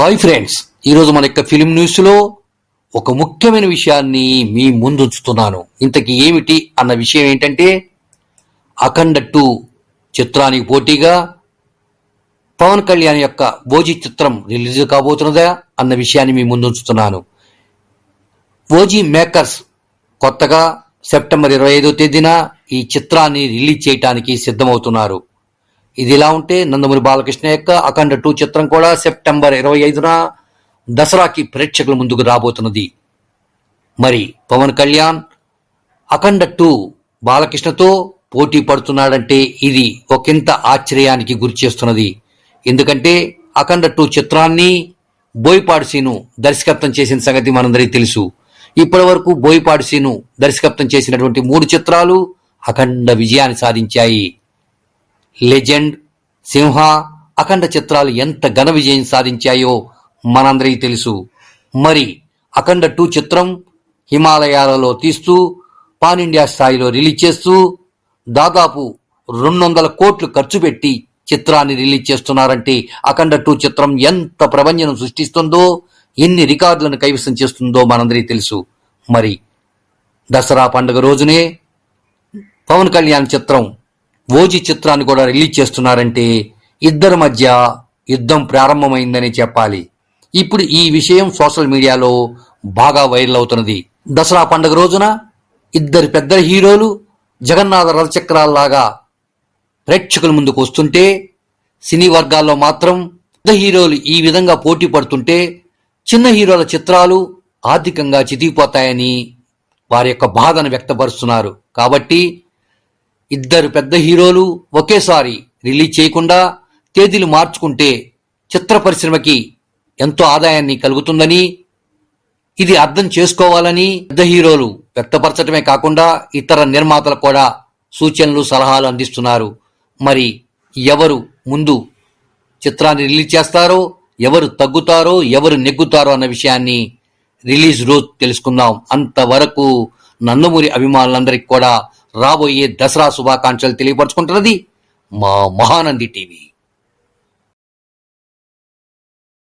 Hi friends ఈరోజు మన యొక్క ఫిలిం న్యూస్లో ఒక ముఖ్యమైన విషయాన్ని మీ ముందు ఉంచుతున్నాను ఇంతకీ ఏమిటి అన్న విషయం ఏంటంటే అఖండ టూ చిత్రానికి పోటీగా పవన్ కళ్యాణ్ యొక్క ఓజీ చిత్రం రిలీజ్ కాబోతున్నదా అన్న విషయాన్ని మీ ముందు ఉంచుతున్నాను ఓజీ మేకర్స్ కొత్తగా సెప్టెంబర్ ఇరవై ఐదో తేదీన ఈ చిత్రాన్ని రిలీజ్ చేయడానికి సిద్ధమవుతున్నారు. ఇది ఇలా ఉంటే నందమూరి బాలకృష్ణ యొక్క అఖండ టూ చిత్రం కూడా సెప్టెంబర్ ఇరవై ఐదున దసరాకి ప్రేక్షకుల ముందుకు రాబోతున్నది. మరి పవన్ కళ్యాణ్ అఖండ టూ బాలకృష్ణతో పోటీ పడుతున్నాడంటే ఇది ఒకంత ఆశ్చర్యానికి గురి చేస్తున్నది. ఎందుకంటే అఖండ టూ చిత్రాన్ని బోయిపాడు సీను దర్శకత్వం చేసిన సంగతి మనందరికీ తెలుసు. ఇప్పటి వరకు బోయిపాడు సీను దర్శకత్వం చేసినటువంటి మూడు చిత్రాలు అఖండ విజయాన్ని సాధించాయి. లెజెండ్ సింహ అఖండ చిత్రాలు ఎంత ఘన విజయం సాధించాయో మనందరికీ తెలుసు. మరి అఖండ టూ చిత్రం హిమాలయాలలో తీస్తూ పాన్ ఇండియా స్థాయిలో రిలీజ్ చేస్తూ దాదాపు రెండు వందల కోట్లు ఖర్చు పెట్టి చిత్రాన్ని రిలీజ్ చేస్తున్నారంటే అఖండ టూ చిత్రం ఎంత ప్రపంచం సృష్టిస్తుందో ఎన్ని రికార్డులను కైవసం చేస్తుందో మనందరికీ తెలుసు. మరి దసరా పండుగ రోజునే పవన్ కళ్యాణ్ చిత్రం ఓజీ చిత్రాన్ని కూడా రిలీజ్ చేస్తున్నారంటే ఇద్దరి మధ్య యుద్ధం ప్రారంభమైందని చెప్పాలి. ఇప్పుడు ఈ విషయం సోషల్ మీడియాలో బాగా వైరల్ అవుతున్నది. దసరా పండుగ రోజున ఇద్దరు పెద్ద హీరోలు జగన్నాథ రథచక్రాల్లాగా ప్రేక్షకుల ముందుకు వస్తుంటే సినీ వర్గాల్లో మాత్రం పెద్ద హీరోలు ఈ విధంగా పోటీ పడుతుంటే చిన్న హీరోల చిత్రాలు ఆర్థికంగా చితికిపోతాయని వారి యొక్క బాధను వ్యక్తపరుస్తున్నారు. కాబట్టి ఇద్దరు పెద్ద హీరోలు ఒకేసారి రిలీజ్ చేయకుండా తేదీలు మార్చుకుంటే చిత్ర పరిశ్రమకి ఎంతో ఆదాయాన్ని కలుగుతుందని ఇది అర్థం చేసుకోవాలని పెద్ద హీరోలు వ్యక్తపరచడమే కాకుండా ఇతర నిర్మాతలు కూడా సూచనలు సలహాలు అందిస్తున్నారు. మరి ఎవరు ముందు చిత్రాన్ని రిలీజ్ చేస్తారో ఎవరు తగ్గుతారో ఎవరు నెగ్గుతారో అన్న విషయాన్ని రిలీజ్ రోజు తెలుసుకుందాం. అంతవరకు నందమూరి అభిమానులందరికీ కూడా రాబోయే దసరా శుభాకాంక్షలు తెలియపరచుకుంటున్నది మా మహానంది టీవీ.